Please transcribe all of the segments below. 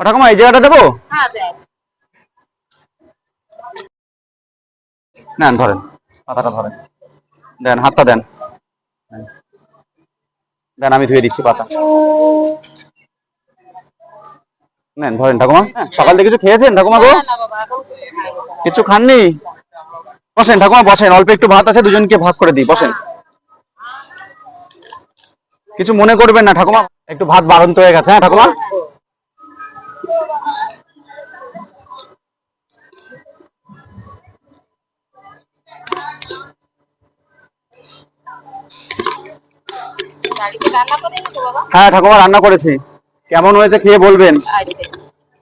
ঠাকুমা এই জায়গাটা দেবো হ্যাঁ নেন ধরেন। পাতাটা ধরেন। দেন হাতটা দেন। দেন আমি ধুয়ে দিচ্ছি পাতা। নেন ধরেন ঠাকুমা। হ্যাঁ, সকাল থেকে কিছু খেয়েছেন ঠাকুমা গো? খাইনি। কিছু খাননি? বসেন ঠাকুমা বসেন। অল্প একটু ভাত আছে দুজনকে ভাগ করে দিই বসেন। কিছু মনে করবেন না ঠাকুমা। একটু ভাত বাড়ন্ত হয়ে গেছে হ্যাঁ ঠাকুমা? হ্যাঁ ঠাকুমা রান্না করেছি। কেমন হয়েছে খেয়ে বলবেন?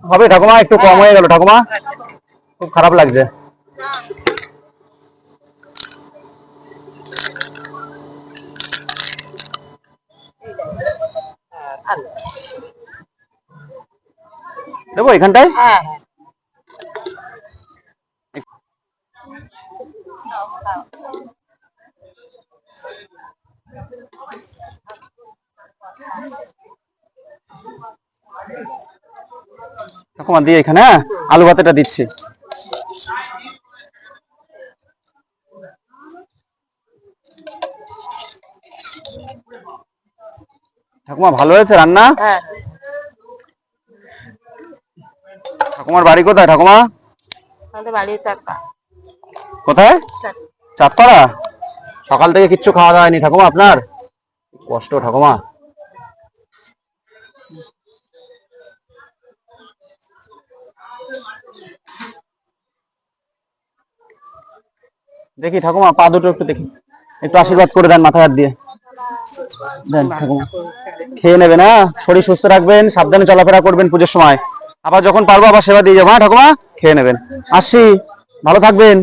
হবে, ঠাকুমা, একটু কম হয়ে গেল, ঠাকুমা। খুব খারাপ লাগছে। ভালো। দেবো এখানটায়? হ্যাঁ হ্যাঁ। ঠাকুমা দিয়ে এখানে হ্যাঁ? আলু ভাতেটা দিচ্ছি। ঠাকুমা ভালো হয়েছে রান্না? হ্যাঁ। ঠাকুমার বাড়ি কোথায় ঠাকুমা? কোথায়? চাঁদপাড়া। সকাল থেকে কিচ্ছু খাওয়া দাওয়া হয়নি ঠাকুমা আপনার? কষ্ট ঠাকুমা। দেখি ঠাকুমা পা দুটো একটু দেখি। একটু আশীর্বাদ করে দেন মাথা হাত দিয়ে। দেন ঠাকুমা। খেয়ে নেবেন হ্যাঁ? শরীর সুস্থ রাখবেন সাবধানে চলাফেরা করবেন পুজোর সময়। আবার যখন পারব আবার সেবা দিয়ে যাব হ্যাঁ ঠাকুমা? খেয়ে নেবেন। আসছি ভালো থাকবেন।